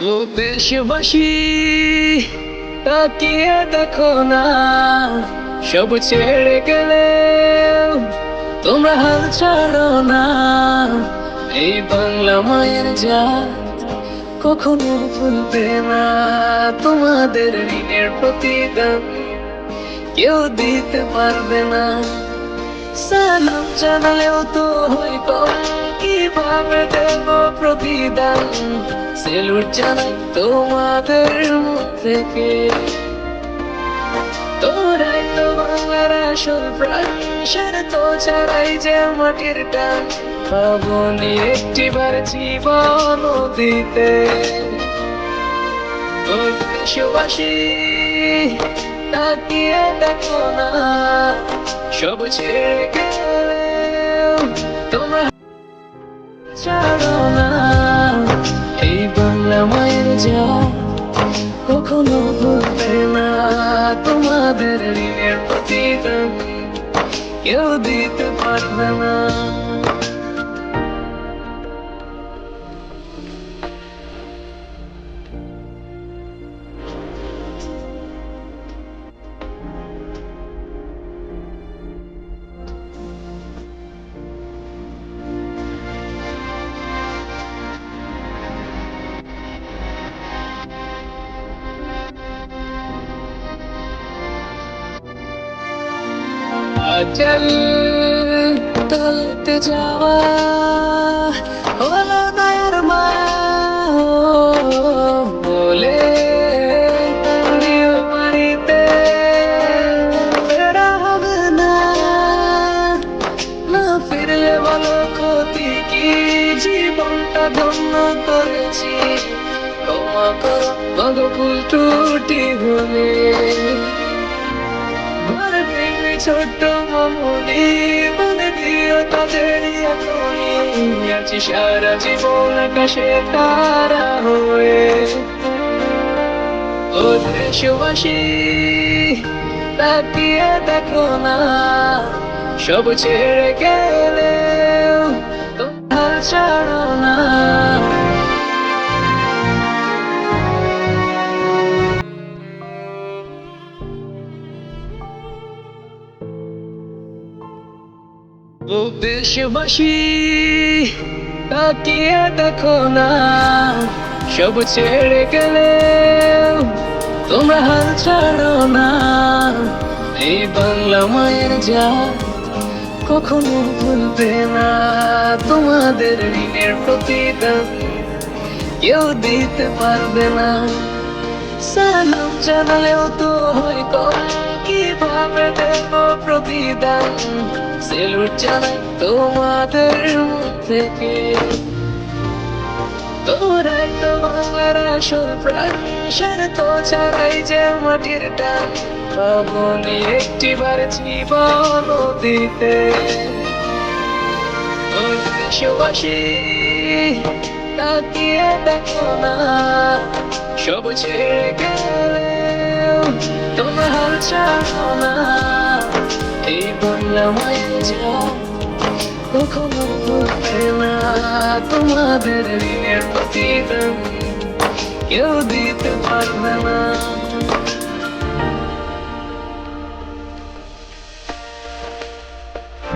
ও দেশবাসী, তাকিয়ে দেখো না। সব ছেড়ে গেলে তোমরা হাল ছাড়ো না। এই বাংলা মায়ের জাত কখনো ভুলবে না। তোমাদের ঋণের প্রতিদান কেউ দিতে পারবে না। সালাম জানালেও তো হয়তো কীভাবে দেব প্রতিদান? সেলুট জানাই তোমাদের মধ্যে কে তোরাই তো বাংলার আসল প্রাণ তো ছাড়াই যে মাটির টান। ভাবনি একটিবার জীবন দিতে দেশবাসী, তাকিয়ে দেখো না সব ছেড়ে ছাড়ো না। এই বাংলা মায়ের যা কখনো ভুলবে না। তোমাদের ঋণের প্রতিদান কেউ দিতে পারবে না। আচল তলতে যাওয়া হলো নয়ার বলে প্রিয় হবে না। না ফিরলে বলো ক্ষতি কি? জীবনটা ধন্য করেছি। ক্ষমা করো ভগপুল টুটি হলে। ছোট্ট মামুনি মনে দিও তাদের আছি সারা জীবন আকাশে তারা হয়ে। ও দেশবাসী, তাকিয়ে দেখো না। সব ছেড়ে গেলেও তোমার ছাড়ো না। ও দেশবাসী তাকিয়ে দেখো না। সব ছেড়ে গেলে তোমরা হাল ছাড়ো না। এই বাংলা মায়ের যা কখনো ভুলবে না। তোমাদের ঋণের প্রতিদান কেউ দিতে পারবে না। সালাম জানালেও তো হয় হয়তো কীভাবে দেব প্রতিদান? সেলুট জানাই তোমাদের থেকে। তোরাই তো বাংলার আসল প্রাণ সেটা তো ছাড়াই যে মাটির টান। ভাবনি একটিবার জীবন দিতে। দেশবাসী, তাকিয়ে দেখো না। সব ছেড়ে গেলেও তোমার হাল না। এই বাংলা মায়ের যা কখনো ভুলবে না তোমাদের ঋণের প্রতিদান কেউ দিতে পারবে না